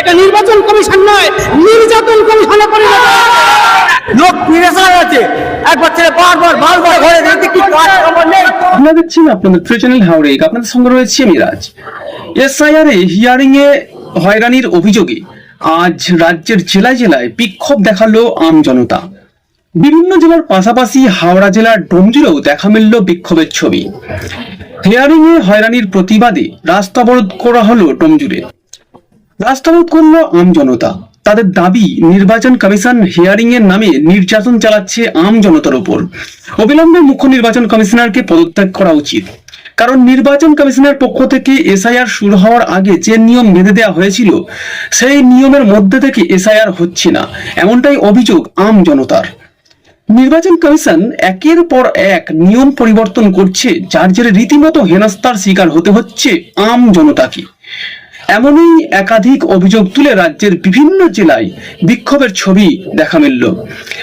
এটা নির্বাচন কমিশন নয় নির্যাতন কমিশনে পরিণত লোক প্রেসার আছে। একবার ছেলে বারবার বারবার ঘরে দেখতে কি কাজ খবর নেই। আপনারা দেখছেন আপনাদের প্রিয় চ্যানেল হাওড়ে। আপনাদের সঙ্গে রয়েছে মিরাজ। এসআইআর এ হিয়ারিং এ হয়রানির অভিযোগে আজ রাজ্যের জেলায় জেলায় বিক্ষোভ দেখাল আম জনতা। বিভিন্ন জেলার পাশাপাশি হাওড়া জেলার ডোমজুড়েও দেখা মিলল বিক্ষোভের ছবি। হিয়ারিং এ হয়রানির প্রতিবাদে রাস্তা অবরোধ করা হলো ডোমজুড়ে রাস্তা করল করল আম জনতা। তাদের দাবি, নির্বাচন কমিশন হিয়ারিং এর নামে নির্যাতন চালাচ্ছে আম জনতার উপর অবিলম্বে মুখ্য নির্বাচন কমিশনারকে পদত্যাগ করা উচিত। কারণ নির্বাচন কমিশনের পক্ষ থেকে এসআইআর শুরু হওয়ার আগে যে নিয়ম বেঁধে দেওয়া হয়েছিল, সেই নিয়মের মধ্যে থেকে এসআইআর হচ্ছে না। এমনটাই অভিযোগ আম জনতার। নির্বাচন কমিশন একের পর এক নিয়ম পরিবর্তন করছে, যার জেরে রীতিমতো হেনস্থার শিকার হতে হচ্ছে আম জনতাকে। এমনই একাধিক অভিযোগ তুলে রাজ্যের বিভিন্ন জেলায় বিক্ষোভের ছবি দেখা মিলল।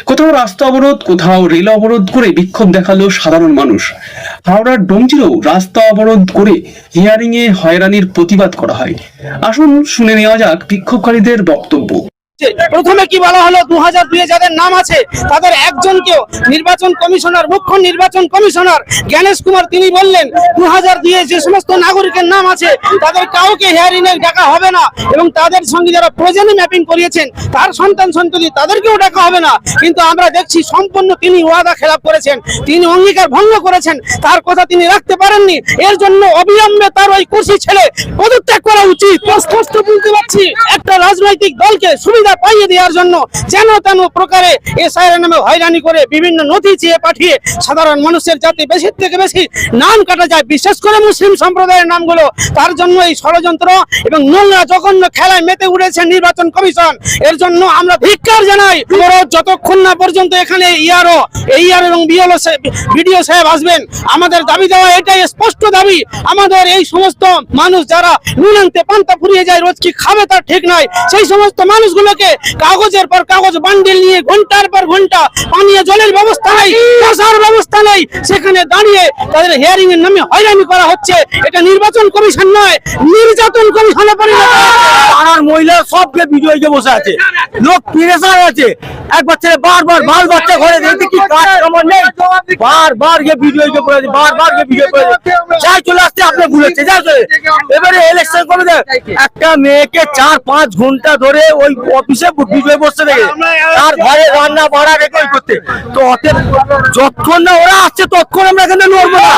কোথাও রাস্তা অবরোধ, কোথাও রেল অবরোধ করে বিক্ষোভ দেখাল সাধারণ মানুষ। হাওড়ার ডোমজিরও রাস্তা অবরোধ করে হিয়ারিং এ হয়রানির প্রতিবাদ করা হয়। আসুন শুনে নেওয়া যাক বিক্ষোভকারীদের বক্তব্য। প্রথমে কি বলা হলো? দু হাজার দুয়ে যাদের নাম আছে, তাদের একজনকেও নির্বাচন কমিশনার, মুখ্য নির্বাচন কমিশনার জ্ঞানেশ কুমার তিনি বললেন দু হাজার দুয়ে যে সমস্ত নাগরিকের নাম আছে, তাদের কাউকে হেয়ারিং এ ডাকা হবে না। এবং তাদের সঙ্গে যারা প্রয়োজনে ম্যাপিং করিয়েছেন, তার সন্তান সন্ততি তাদেরকেও ডাকা হবে না। কিন্তু আমরা দেখছি সম্পূর্ণ তিনি ওয়াদা খেলাপ করেছেন, তিনি অঙ্গীকার ভঙ্গ করেছেন, তার কথা তিনি রাখতে পারেননি। এর জন্য অবিলম্বে তার ওই কুর্সি ছেলে পদত্যাগ করা উচিত। স্পষ্ট বুঝতে পারছি একটা রাজনৈতিক দলকে সুবিধা পাইয়ে দেওয়ার জন্য যেন তেন প্রকারে এসআইআর নামে হয়রানি করে বিভিন্ন নথি চেয়ে পাঠিয়ে সাধারণ মানুষের যাতে বেশি থেকে বেশি নাম কাটা যায়। বিশেষ করে মুসলিম সম্প্রদায়ের নামগুলো, তার জন্য এই ষড়যন্ত্র এবং নোংরা জঘন্য খেলায় মেতে উঠেছে নির্বাচন কমিশন। এর জন্য আমরা ধিক্কার জানাই যতক্ষণ না পর্যন্ত এখানে ইয়ারও এইআর এবং বিএলও বিডিও সাহেব আসবেন, আমাদের দাবি দেওয়া এটাই স্পষ্ট দাবি। আমাদের এই সমস্ত মানুষ যারা নুন আনতে পান্তা ফুরিয়ে যায়, রোজ কি খাবে তার ঠিক নাই। সেই সমস্ত মানুষগুলোকে কাগজের পর কাগজ বান্ডিল নিয়ে ঘণ্টার পর ঘণ্টা পানীয় জলের ব্যবস্থা নেই, বসার ব্যবস্থা নেই। সেখানে দাঁড়িয়ে তাদের হিয়ারিং এর নামে হয়রানি করা হচ্ছে। এটা নির্বাচন কমিশন নয়, নির্যাতন কমিশনে পরিণত। পাড়ার মহিলা সব গিয়ে ভিডিও হয়ে বসে আছে। লোক প্রেসার আছে। একবার ছেলে বারবার বাল বাচ্চা ঘরে দেখতে কি কাজ খবর নেই। বারবার গিয়ে হয়ে পড়ে বারবার গিয়ে করে আছে। যাই চলে চলে এবারে ইলেকশন কমিশন একটা মেয়েকে চার পাঁচ ঘণ্টা ধরে ওই অফিসে ভিডিও বসতে দেখে তার ঘরে রান্না বাড়া রেকর্ড করতে। তো অতএব যতক্ষণ না ওরা আসছে, ততক্ষণ আমরা এখানে নড়বো না।